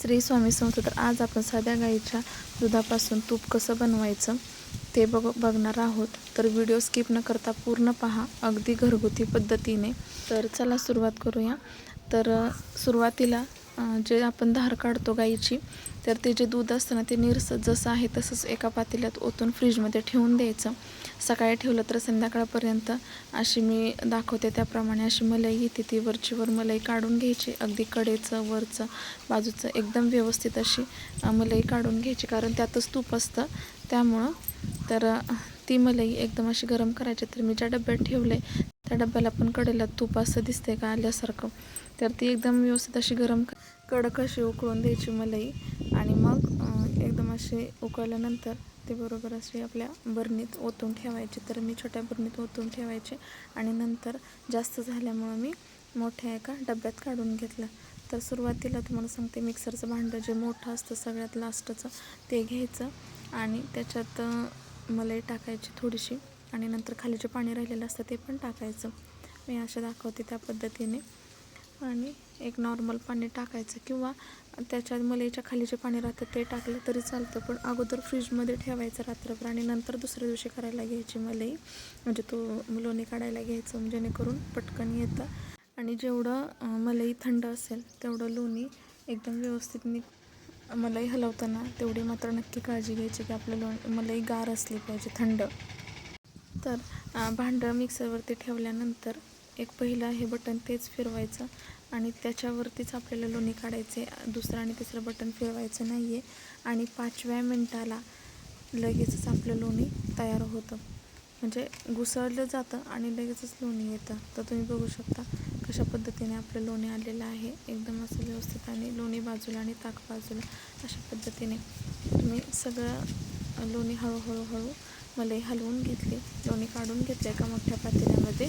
श्री स्वामी समर्थ. तर आज आपण साध्या गाईच्या दुधापासून तूप कसं बनवायचं ते बघ बघणार आहोत. तर व्हिडिओ स्किप न करता पूर्ण पहा अगदी घरगुती पद्धतीने. तर चला सुरुवात करूया. तर सुरुवातीला जे आपण धार काढतो गाईची तर ते जे दूध असतं ना ते निरस जसं आहे तसंच एका पातेल्यात ओतून फ्रीजमध्ये ठेवून द्यायचं. सकाळी ठेवलं तर संध्याकाळपर्यंत अशी मी दाखवते त्याप्रमाणे अशी मलाई येते ती वरचीवर मलई मलाई काढून घ्यायची. अगदी कडेचं वरचं बाजूचं एकदम व्यवस्थित अशी मलई मलाई काढून घ्यायची. कारण त्यातच तूप असतं. त्यामुळं तर ती मलाई एकदम अशी गरम करायची. तर मी ज्या डब्यात ठेवलं आहे त्या डब्याला पण कडेला तूप असं दिसतंय का आल्यासारखं. तर ती एकदम व्यवस्थित अशी गरम कडक अशी उकळून द्यायची मलाई. आणि मग एकदम अशी उकळल्यानंतर ते बरोबर असे आपल्या बरणीत ओतून ठेवायचे. तर मी छोट्या बरणीत ओतून ठेवायचे. आणि नंतर जास्त झाल्यामुळं मी मोठ्या एका डब्यात काढून घेतलं. तर सुरुवातीला तुम्हाला सांगते मिक्सरचं भांडं जे मोठं असतं सगळ्यात लास्टचं ते घ्यायचं. आणि त्याच्यात मलाई टाकायची थोडीशी. आणि नंतर खाली जे पाणी राहिलेलं असतं ते पण टाकायचं. मी अशा दाखवते त्या पद्धतीने. आणि एक नॉर्मल पाणी टाकायचं किंवा त्याच्यात मलाईच्या खाली जे पाणी राहतं ते टाकलं तरी चालतं. पण अगोदर फ्रीजमध्ये ठेवायचं रात्रभर आणि नंतर दुसऱ्या दिवशी करायला घ्यायची मलाई. म्हणजे तो लोणी काढायला घ्यायचं जेणेकरून पटकन येतं. आणि जेवढं मलई मलाई थंड असेल तेवढं लोणी एकदम व्यवस्थित नि मलाई हलवताना तेवढी मात्र नक्की काळजी घ्यायची की आपलं लोण मलाई गार असली पाहिजे थंड. तर भांडं मिक्सरवरती ठेवल्यानंतर एक पहिलं हे बटन तेच फिरवायचं आणि त्याच्यावरतीच आपल्याला लोणी काढायचे दुसरं आणि तिसरं बटन फिरवायचं नाही आहे आणि पाचव्या मिनटाला लगेचच आपलं लोणी तयार होतं. म्हणजे घुसळलं जातं आणि लगेचच लोणी येतं. तर तुम्ही बघू शकता कशा पद्धतीने आपलं लोणी आलेलं आहे. एकदम असं व्यवस्थित आणि लोणी बाजूला आणि ताक बाजूला अशा पद्धतीने तुम्ही सगळं लोणी हळूहळू हळू मलाई हलवून घेतली. लोणी काढून घेतले एका मोठ्या पातेल्यामध्ये.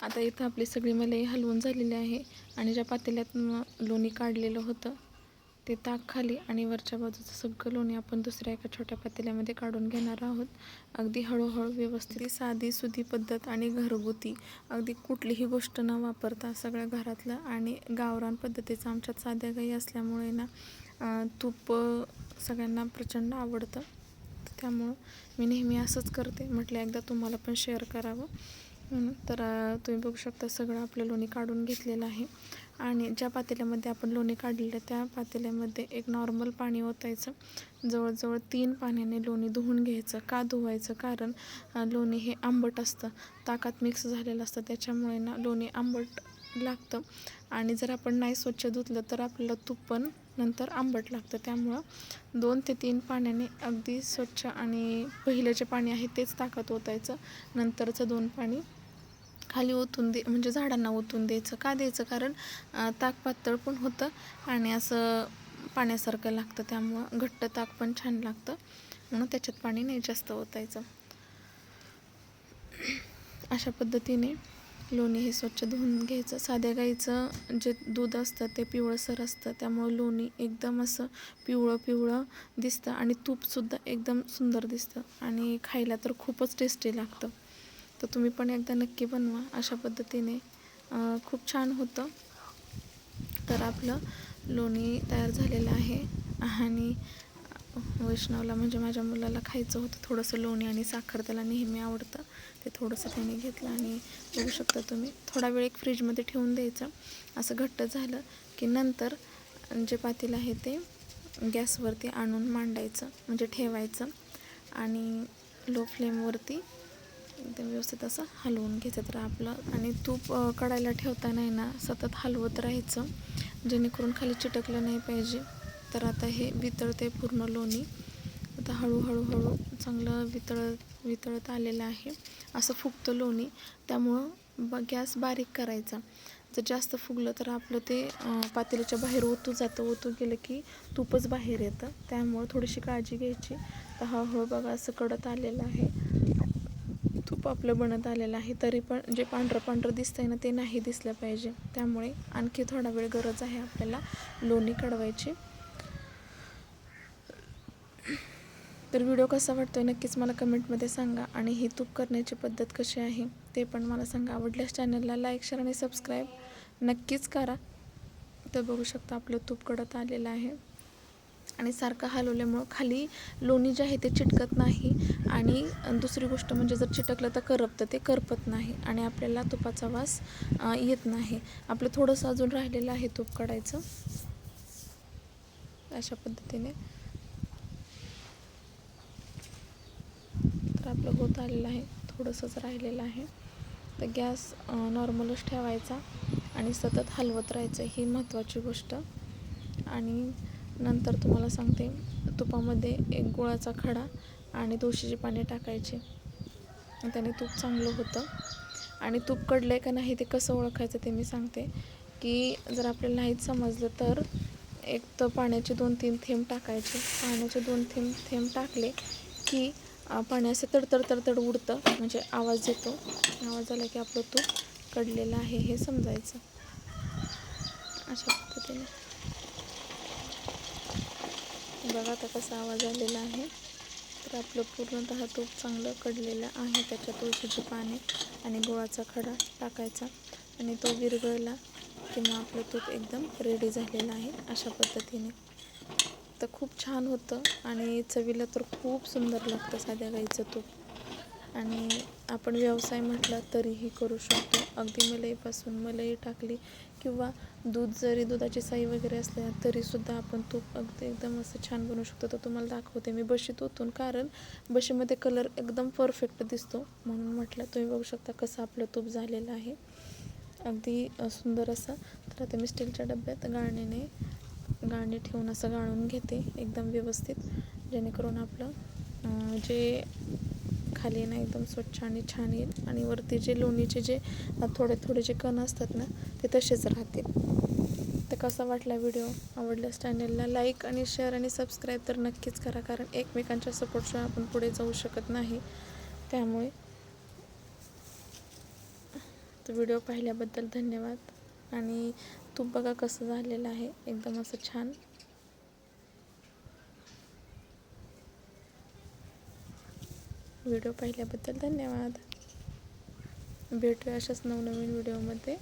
आता इथं आपली सगळी मलाई हलवून झालेली आहे आणि ज्या पातेल्यात लोणी काढलेलं होतं ते ताक खाली आणि वरच्या बाजूचं सगळं लोणी आपण दुसऱ्या एका छोट्या पातेल्यामध्ये काढून घेणार आहोत. अगदी हळूहळू व्यवस्थित. साधी सुधी पद्धत आणि घरगुती. अगदी कुठलीही गोष्ट न वापरता सगळ्या घरातलं आणि गावरान पद्धतीचं आमच्यात साध्या गाई असल्यामुळे ना तूप सगळ्यांना प्रचंड आवडतं. त्यामुळं मी नेहमी असंच करते. म्हटलं एकदा तुम्हाला पण शेअर करावं. हो तर तुम्ही बघू शकता सगळं आपलं लोणी काढून घेतलेलं आहे. आणि ज्या पातेल्यामध्ये आपण लोणी काढलेलं त्या पातेल्यामध्ये एक नॉर्मल पाणी ओतायचं. जवळजवळ तीन पाण्याने लोणी धुवून घ्यायचं. का धुवायचं? कारण लोणी हे आंबट असतं. ताकात मिक्स झालेलं असतं. त्याच्यामुळे ना लोणी आंबट लागतं. आणि जर आपण नाही स्वच्छ धुतलं तर आपल्याला तूप पण नंतर आंबट लागतं. त्यामुळं दोन ते तीन पाण्याने अगदी स्वच्छ आणि पहिलं जे पाणी आहे तेच ताकद ओतायचं. नंतरचं दोन पाणी खाली ओतून दे म्हणजे झाडांना ओतून द्यायचं. का द्यायचं? कारण ताक पातळ पण होतं आणि असं पाण्यासारखं लागतं. त्यामुळं घट्ट ताक पण छान लागतं. म्हणून त्याच्यात पाणी नाही जास्त ओतायचं. अशा पद्धतीने लोणी हे स्वच्छ धुवून घ्यायचं. साध्या गाईचं जे दूध असतं ते पिवळसर असतं. त्यामुळं लोणी एकदम असं पिवळं पिवळं दिसतं आणि तूपसुद्धा एकदम सुंदर दिसतं. आणि खायला तर खूपच टेस्टी लागतं. तर तुम्ही पण एकदा नक्की बनवा अशा पद्धतीने. खूप छान होतं. तर आपलं लोणी तयार झालेलं आहे. आणि वैष्णवला म्हणजे माझ्या मुलाला खायचं होतं. थोडंसं लोणी आणि साखर त्याला नेहमी आवडतं. ते थोडंसं त्याने घेतलं आणि बघू शकता तुम्ही. थोडा वेळ एक फ्रीजमध्ये ठेवून द्यायचं. असं घट्ट झालं की नंतर जे पातेलं आहे ते गॅसवरती आणून मांडायचं. म्हणजे ठेवायचं. आणि लो फ्लेमवरती एकदम व्यवस्थित असं हलवून घ्यायचं तर आपलं आणि तूप कढायला ठेवताना आहे ना सतत हलवत राहायचं. जेणेकरून खाली चिटकलं नाही पाहिजे. तर आता हे वितळते पूर्ण लोणी. आता हळूहळू हळू चांगलं वितळत वितळत आलेलं आहे. असं फुगतं लोणी. त्यामुळं ब गॅस बारीक करायचा. जर जास्त फुगलं तर आपलं ते पातेल्याच्या बाहेर ओतू जातं. ओतू गेलं की तूपच बाहेर येतं. त्यामुळं थोडीशी काळजी घ्यायची. तर हळूहळू बघा असं कडत आलेलं आहे. तूप आपलं बनत आलेलं आहे तरी पण जे पांढरं पांढरं दिसतं आहे ना ते नाही दिसलं पाहिजे. त्यामुळे आणखी थोडा वेळ गरज आहे आपल्याला लोणी काढवायची. तर व्हिडिओ कसा वाटतो आहे नक्कीच मला कमेंटमध्ये सांगा आणि ही तूप करण्याची पद्धत कशी आहे ते पण मला सांगा. आवडल्यास चॅनलला लाईक शेअर आणि सबस्क्राईब नक्कीच करा. तर बघू शकता आपलं तूप कडत आलेलं आहे. आणि सारखं हलवल्यामुळं खाली लोणी जे आहे ते चिटकत नाही. आणि दुसरी गोष्ट म्हणजे जर चिटकलं तर करपतं ते करपत नाही आणि आपल्याला तुपाचा वास येत नाही. आपलं थोडंसं अजून राहिलेलं आहे तूप काढायचं. अशा पद्धतीने. तर आपलं होत आलेलं आहे थोडंसंच राहिलेलं आहे. तर गॅस नॉर्मलच ठेवायचा आणि सतत हलवत राहायचं ही महत्त्वाची गोष्ट. आणि नंतर तुम्हाला सांगते तुपामध्ये एक गुळाचा खडा आणि तुळशीची पाने टाकायची. त्याने तूप चांगलं होतं. आणि तूप कडलं आहे का नाही ते कसं ओळखायचं ते मी सांगते. की जर आपल्याला नाहीच समजलं तर एक तर पाण्याचे दोन तीन थेंब टाकायचे. पाण्याचे दोन थेंब थेंब टाकले की अ, पाणी तडतड तडतड उडतं. म्हणजे आवाज येतो. आवाज आला की आपलं तूप कडलेलं आहे हे समजायचं. अशा पद्धतीने. बघा आता कसा आवाज आलेला आहे. तर आपलं पूर्णतः तूप चांगलं कडलेलं आहे. त्याच्यात तुळशीची पाने आणि गुळाचा खडा टाकायचा आणि तो विरघळला किंवा आपलं तूप एकदम रेडी झालेलं आहे अशा पद्धतीने. तर खूप छान होतं आणि चवीला तर खूप सुंदर लागतं साध्या गाईचं तूप. आणि आपण व्यवसाय म्हटला तरीही करू शकतो. अगदी मलईपासून मलई टाकली किंवा दूध जरी दुधाची साई वगैरे असल्या तरीसुद्धा आपण तूप अगदी एकदम असं छान बनवू शकतो. तर तुम्हाला दाखवते मी बशीत ओतून. कारण बशीमध्ये कलर एकदम परफेक्ट दिसतो. म्हणून म्हटलं तुम्ही बघू शकता कसं आपलं तूप झालेलं आहे. अगदी सुंदर असं. तर आता मी स्टीलच्या डब्यात गाळणीने गाळणी ठेवून असं गाळून घेते एकदम व्यवस्थित. जेणेकरून आपलं जे खाली ना एकदम स्वच्छ आणि छान येईल. आणि वरती जे लोणीचे जे थोडे थोडे जे कण असतात ना ते तसेच राहतील. तर कसा वाटला व्हिडिओ? आवडल्यास चॅनेलला लाईक आणि शेअर आणि सबस्क्राईब तर नक्कीच करा कारण एकमेकांच्या सपोर्टशिवाय आपण पुढे जाऊ शकत नाही. त्यामुळे तर व्हिडिओ पाहिल्याबद्दल धन्यवाद. आणि तूप बघा कसं झालेलं आहे. एकदम असं छान. व्हिडिओ पाहिल्याबद्दल धन्यवाद. भेटूया अशाच नवनवीन व्हिडिओमध्ये.